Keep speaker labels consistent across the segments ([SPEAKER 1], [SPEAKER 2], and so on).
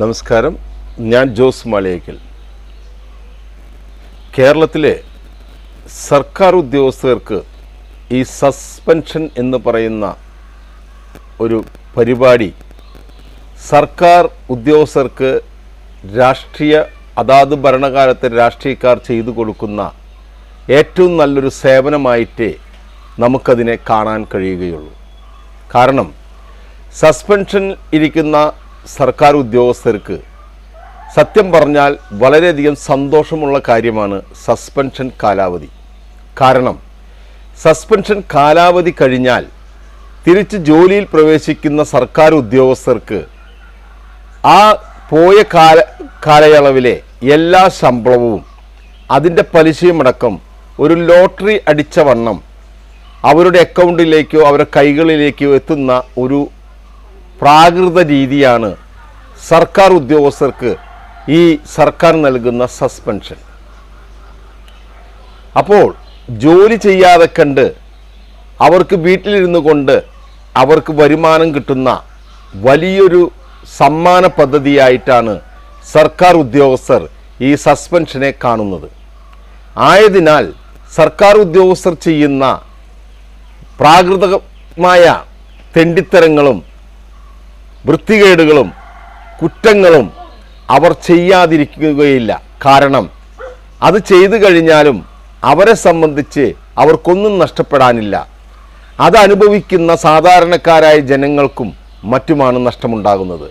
[SPEAKER 1] നമസ്കാരം. ഞാൻ ജോസ് മാളിയേക്കൽ. കേരളത്തിലെ സർക്കാർ ഉദ്യോഗസ്ഥർക്ക് ഈ സസ്പെൻഷൻ എന്ന് പറയുന്ന ഒരു പരിപാടി സർക്കാർ ഉദ്യോഗസ്ഥർക്ക് രാഷ്ട്രീയ അതാത് ഭരണകാലത്തെ രാഷ്ട്രീയക്കാർ ചെയ്തു കൊടുക്കുന്ന ഏറ്റവും നല്ലൊരു സേവനമായിട്ടേ നമുക്കതിനെ കാണാൻ കഴിയുകയുള്ളൂ. കാരണം സസ്പെൻഷൻ ഇരിക്കുന്ന സർക്കാർ ഉദ്യോഗസ്ഥർക്ക് സത്യം പറഞ്ഞാൽ വളരെയധികം സന്തോഷമുള്ള കാര്യമാണ് സസ്പെൻഷൻ കാലാവധി. കാരണം സസ്പെൻഷൻ കാലാവധി കഴിഞ്ഞാൽ തിരിച്ച് ജോലിയിൽ പ്രവേശിക്കുന്ന സർക്കാർ ഉദ്യോഗസ്ഥർക്ക് ആ പോയ കാല കാലയളവിലെ എല്ലാ ശമ്പളവും അതിന്റെ പലിശയുമടക്കം ഒരു ലോട്ടറി അടിച്ച വണ്ണം അവരുടെ അക്കൗണ്ടിലേക്കോ അവരുടെ കൈകളിലേക്കോ എത്തുന്ന ഒരു പ്രാകൃത രീതിയാണ് സർക്കാർ ഉദ്യോഗസ്ഥർക്ക് ഈ സർക്കാർ നൽകുന്ന സസ്പെൻഷൻ. അപ്പോൾ ജോലി ചെയ്യാതെ കണ്ട് അവർക്ക് വീട്ടിലിരുന്നു കൊണ്ട് അവർക്ക് വരുമാനം കിട്ടുന്ന വലിയൊരു സമ്മാന പദ്ധതിയായിട്ടാണ് സർക്കാർ ഉദ്യോഗസ്ഥർ ഈ സസ്പെൻഷനെ കാണുന്നത്. ആയതിനാൽ സർക്കാർ ഉദ്യോഗസ്ഥർ ചെയ്യുന്ന പ്രാകൃതമായ തെണ്ടിത്തരങ്ങളും വൃത്തികേടുകളും കുറ്റങ്ങളും അവർ ചെയ്യാതിരിക്കുകയില്ല. കാരണം അത് ചെയ്തു കഴിഞ്ഞാലും അവരെ സംബന്ധിച്ച് അവർക്കൊന്നും നഷ്ടപ്പെടാനില്ല. അത് അനുഭവിക്കുന്ന സാധാരണക്കാരായ ജനങ്ങൾക്കും മറ്റുമാണ് നഷ്ടമുണ്ടാകുന്നത്.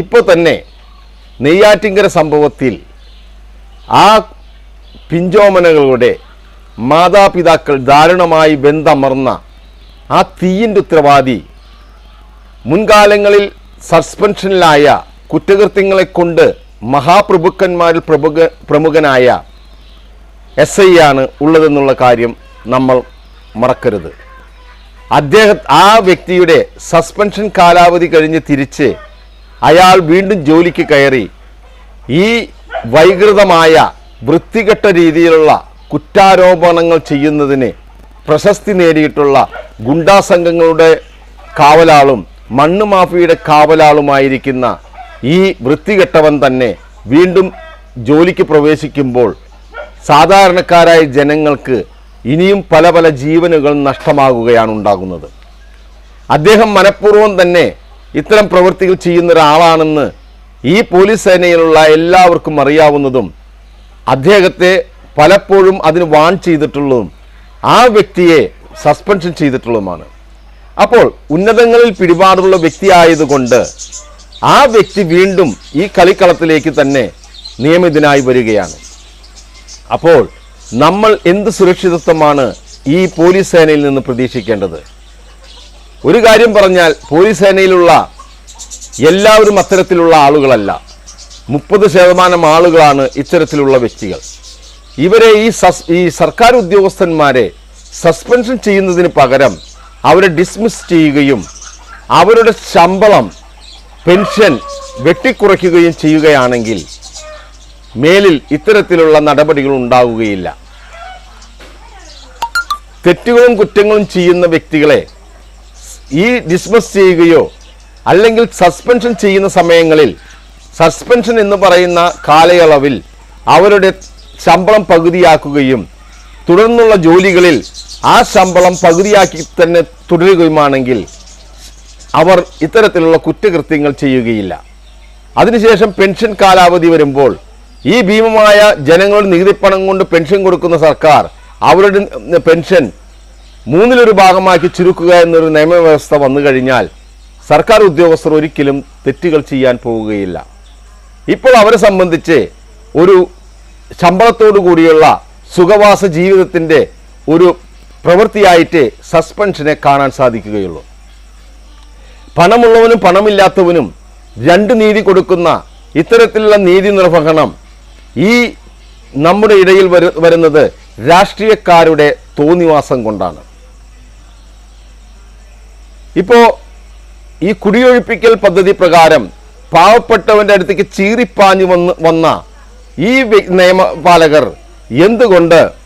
[SPEAKER 1] ഇപ്പോൾ തന്നെ നെയ്യാറ്റിങ്കര സംഭവത്തിൽ ആ പിഞ്ചോമനകളുടെ മാതാപിതാക്കൾ ദാരുണമായി ബന്ധമർന്ന ആ തീയിന്റെ ഉത്തരവാദി മുൻകാലങ്ങളിൽ സസ്പെൻഷനിലായ കുറ്റകൃത്യങ്ങളെ കൊണ്ട് മഹാപ്രഭുക്കന്മാരിൽ പ്രമുഖ പ്രമുഖനായ എസ് ഐ ആണ് ഉള്ളതെന്നുള്ള കാര്യം നമ്മൾ മറക്കരുത്. അദ്ദേഹം ആ വ്യക്തിയുടെ സസ്പെൻഷൻ കാലാവധി കഴിഞ്ഞ് തിരിച്ച് അയാൾ വീണ്ടും ജോലിക്ക് കയറി ഈ വൈകൃതമായ വൃത്തികെട്ട രീതിയിലുള്ള കുറ്റാരോപണങ്ങൾ ചെയ്യുന്നതിന് പ്രശസ്തി നേടിയിട്ടുള്ള ഗുണ്ടാ സംഘങ്ങളുടെ കാവലാളും മണ്ണ് മാഫിയുടെ കാവലാളുമായിരിക്കുന്ന ഈ വൃത്തികെട്ടവൻ തന്നെ വീണ്ടും ജോലിക്ക് പ്രവേശിക്കുമ്പോൾ സാധാരണക്കാരായ ജനങ്ങൾക്ക് ഇനിയും പല പല ജീവനുകൾ നഷ്ടമാകുകയാണ് ഉണ്ടാകുന്നത്. അദ്ദേഹം മനഃപൂർവം തന്നെ ഇത്തരം പ്രവൃത്തികൾ ചെയ്യുന്ന ഒരാളാണെന്ന് ഈ പോലീസ് സേനയിലുള്ള എല്ലാവർക്കും അറിയാവുന്നതും അദ്ദേഹത്തെ പലപ്പോഴും അതിന് വാൺ ചെയ്തിട്ടുള്ളതും ആ വ്യക്തിയെ സസ്പെൻഷൻ ചെയ്തിട്ടുള്ളതുമാണ്. അപ്പോൾ ഉന്നതങ്ങളിൽ പിടിപാടുള്ള വ്യക്തിയായതുകൊണ്ട് ആ വ്യക്തി വീണ്ടും ഈ കളിക്കളത്തിലേക്ക് തന്നെ നിയമിതനായി വരികയാണ്. അപ്പോൾ നമ്മൾ എന്ത് സുരക്ഷിതത്വമാണ് ഈ പോലീസ് സേനയിൽ നിന്ന് പ്രതീക്ഷിക്കേണ്ടത്? ഒരു കാര്യം പറഞ്ഞാൽ പോലീസ് സേനയിലുള്ള എല്ലാവരും അത്തരത്തിലുള്ള ആളുകളല്ല. മുപ്പത് ശതമാനം ആളുകളാണ് ഇത്തരത്തിലുള്ള വ്യക്തികൾ. ഇവരെ ഈ സസ് ഈ സർക്കാർ ഉദ്യോഗസ്ഥന്മാരെ സസ്പെൻഷൻ ചെയ്യുന്നതിന് പകരം അവരെ ഡിസ്മിസ് ചെയ്യുകയും അവരുടെ ശമ്പളം പെൻഷൻ വെട്ടിക്കുറയ്ക്കുകയും ചെയ്യുകയാണെങ്കിൽ മേലിൽ ഇത്തരത്തിലുള്ള നടപടികൾ ഉണ്ടാവുകയില്ല. തെറ്റുകളും കുറ്റങ്ങളും ചെയ്യുന്ന വ്യക്തികളെ ഈ ഡിസ്മിസ് ചെയ്യുകയോ അല്ലെങ്കിൽ സസ്പെൻഷൻ ചെയ്യുന്ന സമയങ്ങളിൽ സസ്പെൻഷൻ എന്ന് പറയുന്ന കാലയളവിൽ അവരുടെ ശമ്പളം പകുതിയാക്കുകയും തുടർന്നുള്ള ജോലികളിൽ ആ ശമ്പളം പകുതിയാക്കി തന്നെ തുടരുകയുമാണെങ്കിൽ അവർ ഇത്തരത്തിലുള്ള കുറ്റകൃത്യങ്ങൾ ചെയ്യുകയില്ല. അതിനുശേഷം പെൻഷൻ കാലാവധി വരുമ്പോൾ ഈ ഭീമമായ ജനങ്ങളുടെ നികുതിപ്പണം കൊണ്ട് പെൻഷൻ കൊടുക്കുന്ന സർക്കാർ അവരുടെ പെൻഷൻ മൂന്നിലൊരു ഭാഗമാക്കി ചുരുക്കുക എന്നൊരു നിയമവ്യവസ്ഥ വന്നു കഴിഞ്ഞാൽ സർക്കാർ ഉദ്യോഗസ്ഥർ ഒരിക്കലും തെറ്റുകൾ ചെയ്യാൻ പോവുകയില്ല. ഇപ്പോൾ അവരെ സംബന്ധിച്ച് ഒരു ശമ്പളത്തോടു കൂടിയുള്ള സുഖവാസ ജീവിതത്തിന്റെ ഒരു പ്രവൃത്തിയായിട്ട് സസ്പെൻഷനെ കാണാൻ സാധിക്കുകയുള്ളൂ. പണമുള്ളവനും പണമില്ലാത്തവനും രണ്ട് നീതി കൊടുക്കുന്ന ഇത്തരത്തിലുള്ള നീതി നിർവഹണം ഈ നമ്മുടെ ഇടയിൽ വരു- വരുന്നത് രാഷ്ട്രീയക്കാരുടെ തോന്നിവാസം കൊണ്ടാണ്. ഇപ്പോൾ ഈ കുടിയൊഴിപ്പിക്കൽ പദ്ധതി പ്രകാരം പാവപ്പെട്ടവന്റെ അടുത്തേക്ക് ചീറിപ്പാഞ്ഞു വന്ന് വന്ന ഈ നിയമപാലകർ എന്തുകൊണ്ട്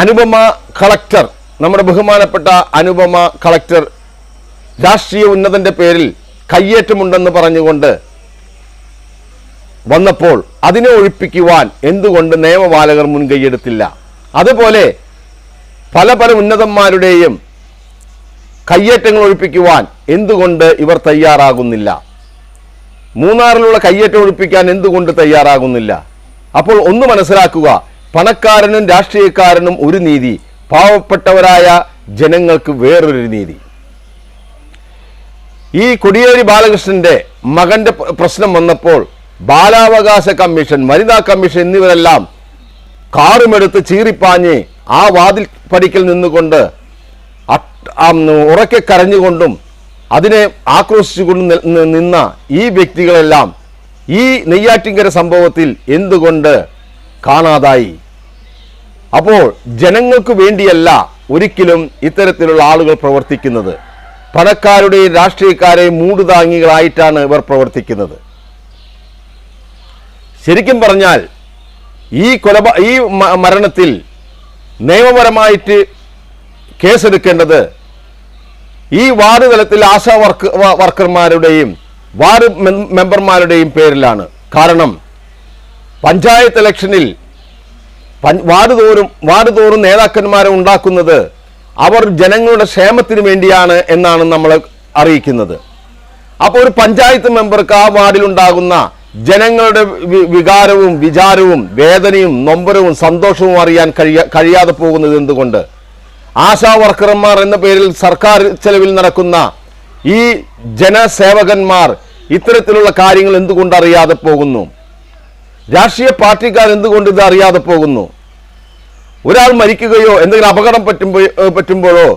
[SPEAKER 1] അനുപമ കളക്ടർ നമ്മുടെ ബഹുമാനപ്പെട്ട അനുപമ കളക്ടർ രാഷ്ട്രീയ ഉന്നതന്റെ പേരിൽ കയ്യേറ്റമുണ്ടെന്ന് പറഞ്ഞുകൊണ്ട് വന്നപ്പോൾ അതിനെ ഒഴിപ്പിക്കുവാൻ എന്തുകൊണ്ട് നിയമപാലകർ മുൻകൈയെടുത്തില്ല. അതുപോലെ പല പല ഉന്നതന്മാരുടെയും കയ്യേറ്റങ്ങൾ ഒഴിപ്പിക്കുവാൻ എന്തുകൊണ്ട് ഇവർ തയ്യാറാകുന്നില്ല. മൂന്നാറിലുള്ള കയ്യേറ്റം ഒഴിപ്പിക്കാൻ എന്തുകൊണ്ട് തയ്യാറാകുന്നില്ല. അപ്പോൾ ഒന്ന് മനസ്സിലാക്കുക പണക്കാരനും രാഷ്ട്രീയക്കാരനും ഒരു നീതി പാവപ്പെട്ടവരായ ജനങ്ങൾക്ക് വേറൊരു നീതി. ഈ കൊടിയേരി ബാലകൃഷ്ണന്റെ മകന്റെ പ്രശ്നം വന്നപ്പോൾ ബാലാവകാശ കമ്മീഷൻ വനിതാ കമ്മീഷൻ എന്നിവരെല്ലാം കാറുമെടുത്ത് ചീറിപ്പാഞ്ഞ് ആ വാതിൽ പടിക്കൽ നിന്നുകൊണ്ട് ഉറക്കെ കരഞ്ഞുകൊണ്ടും അതിനെ ആക്രോശിച്ചുകൊണ്ടും നിന്ന ഈ വ്യക്തികളെല്ലാം ഈ നെയ്യാറ്റിങ്കര സംഭവത്തിൽ എന്തുകൊണ്ട് കാണാതായി. അപ്പോൾ ജനങ്ങൾക്ക് വേണ്ടിയല്ല ഒരിക്കലും ഇത്തരത്തിലുള്ള ആളുകൾ പ്രവർത്തിക്കുന്നത്. പണക്കാരുടെയും രാഷ്ട്രീയക്കാരെയും മൂടുതാങ്ങികളായിട്ടാണ് ഇവർ പ്രവർത്തിക്കുന്നത്. ശരിക്കും പറഞ്ഞാൽ ഈ കൊലപ ഈ മരണത്തിൽ നിയമപരമായിട്ട് കേസെടുക്കേണ്ടത് ഈ വാർഡ് തലത്തിൽ ആശാ വർക്ക് വർക്കർമാരുടെയും വാർഡ് മെമ്പർമാരുടെയും പേരിലാണ്. കാരണം പഞ്ചായത്ത് ഇലക്ഷനിൽ വാർഡ് തോറും വാർഡ് തോറും നേതാക്കന്മാരെ ഉണ്ടാക്കുന്നത് അവർ ജനങ്ങളുടെ ക്ഷേമത്തിന് വേണ്ടിയാണ് എന്നാണ് നമ്മൾ അറിയിക്കുന്നത്. അപ്പോൾ ഒരു പഞ്ചായത്ത് മെമ്പർക്ക് ആ വാർഡിൽ ഉണ്ടാകുന്ന ജനങ്ങളുടെ വികാരവും വിചാരവും വേദനയും നൊമ്പരവും സന്തോഷവും അറിയാൻ കഴിയ കഴിയാതെ പോകുന്നത് എന്തുകൊണ്ട്? ആശാ വർക്കർമാർ എന്ന പേരിൽ സർക്കാർ ചെലവിൽ നടക്കുന്ന ഈ ജനസേവകന്മാർ ഇത്തരത്തിലുള്ള കാര്യങ്ങൾ എന്തുകൊണ്ട് അറിയാതെ പോകുന്നു? രാഷ്ട്രീയ പാർട്ടിക്കാർ എന്തുകൊണ്ട് ഇത് അറിയാതെ പോകുന്നു? ഒരാൾ മരിക്കുകയോ എന്തെങ്കിലും അപകടം പറ്റുമ്പോ ഏഹ് പറ്റുമ്പോഴോ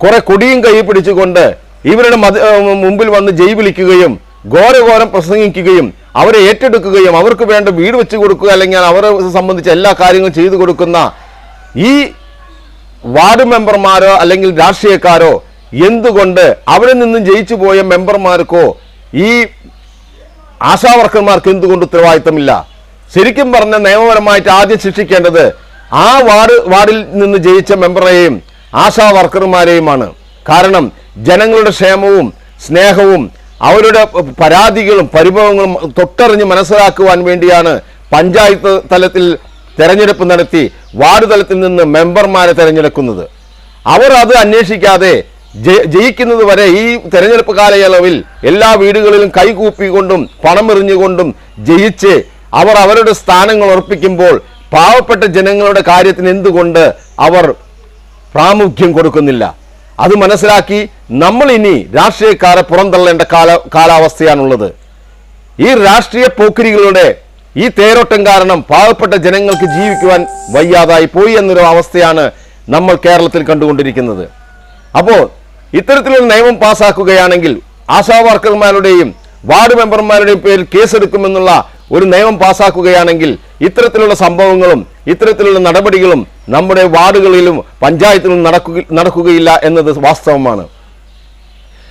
[SPEAKER 1] കുറെ കൊടിയും കൈ പിടിച്ചുകൊണ്ട് ഇവരുടെ മത മുമ്പിൽ വന്ന് ജയ് വിളിക്കുകയും ഘോരഘോരം പ്രസംഗിക്കുകയും അവരെ ഏറ്റെടുക്കുകയും അവർക്ക് വേണ്ട വീട് വെച്ച് കൊടുക്കുക അല്ലെങ്കിൽ അവരെ സംബന്ധിച്ച് എല്ലാ കാര്യങ്ങളും ചെയ്തു കൊടുക്കുന്ന ഈ വാർഡ് മെമ്പർമാരോ അല്ലെങ്കിൽ രാഷ്ട്രീയക്കാരോ എന്തുകൊണ്ട് അവിടെ നിന്നും ജയിച്ചു പോയ മെമ്പർമാർക്കോ ഈ ആശാ വർക്കർമാർക്ക് എന്തുകൊണ്ട് ഉത്തരവാദിത്തമില്ല? ശരിക്കും പറഞ്ഞ നിയമപരമായിട്ട് ആദ്യം ശിക്ഷിക്കേണ്ടത് ആ വാർഡ് വാർഡിൽ നിന്ന് ജയിച്ച മെമ്പറെയും ആശാ വർക്കർമാരെയുമാണ്. കാരണം ജനങ്ങളുടെ ക്ഷേമവും സ്നേഹവും അവരുടെ പരാതികളും പരിഭവങ്ങളും തൊട്ടറിഞ്ഞ് മനസ്സിലാക്കുവാൻ വേണ്ടിയാണ് പഞ്ചായത്ത് തലത്തിൽ തെരഞ്ഞെടുപ്പ് നടത്തി വാർഡ് തലത്തിൽ നിന്ന് മെമ്പർമാരെ തെരഞ്ഞെടുക്കുന്നത്. അവർ അത് അന്വേഷിക്കാതെ ജയ- ജയിക്കുന്നത് വരെ ഈ തെരഞ്ഞെടുപ്പ് കാലയളവിൽ എല്ലാ വീടുകളിലും കൈകൂപ്പിക്കൊണ്ടും പണമെറിഞ്ഞുകൊണ്ടും ജയിച്ച് അവർ അവരുടെ സ്ഥാനങ്ങൾ ഉറപ്പിക്കുമ്പോൾ പാവപ്പെട്ട ജനങ്ങളുടെ കാര്യത്തിന് എന്തുകൊണ്ട് അവർ പ്രാമുഖ്യം കൊടുക്കുന്നില്ല? അത് മനസ്സിലാക്കി നമ്മൾ ഇനി രാഷ്ട്രീയക്കാരെ പുറന്തള്ളേണ്ട കാല കാലാവസ്ഥയാണുള്ളത്. ഈ രാഷ്ട്രീയ പോക്കിരികളുടെ ഈ തേരോട്ടം കാരണം പാവപ്പെട്ട ജനങ്ങൾക്ക് ജീവിക്കുവാൻ വയ്യാതായി പോയി എന്നൊരു അവസ്ഥയാണ് നമ്മൾ കേരളത്തിൽ കണ്ടുകൊണ്ടിരിക്കുന്നത്. അപ്പോൾ ഇത്തരത്തിലൊരു നിയമം പാസാക്കുകയാണെങ്കിൽ ആശാ വർക്കർമാരുടെയും വാർഡ് മെമ്പർമാരുടെയും പേരിൽ കേസെടുക്കുമെന്നുള്ള ഒരു നിയമം പാസാക്കുകയാണെങ്കിൽ ഇത്തരത്തിലുള്ള സംഭവങ്ങളും ഇത്തരത്തിലുള്ള നടപടികളും നമ്മുടെ വാർഡുകളിലും പഞ്ചായത്തിലും നടക്കുക നടക്കുകയില്ല എന്നത് വാസ്തവമാണ്.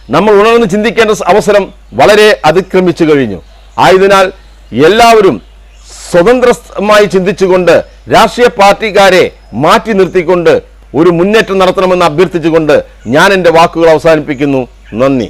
[SPEAKER 1] നമ്മൾ ഉണർന്ന് ചിന്തിക്കേണ്ട അവസരം വളരെ അതിക്രമിച്ചു കഴിഞ്ഞു. ആയതിനാൽ എല്ലാവരും സ്വതന്ത്രമായി ചിന്തിച്ചുകൊണ്ട് രാഷ്ട്രീയ പാർട്ടിക്കാരെ മാറ്റി നിർത്തിക്കൊണ്ട് ഒരു മുന്നേറ്റം നടത്തണമെന്ന് അഭ്യർത്ഥിച്ചുകൊണ്ട് ഞാൻ എന്റെ വാക്കുകൾ അവസാനിപ്പിക്കുന്നു. നന്ദി.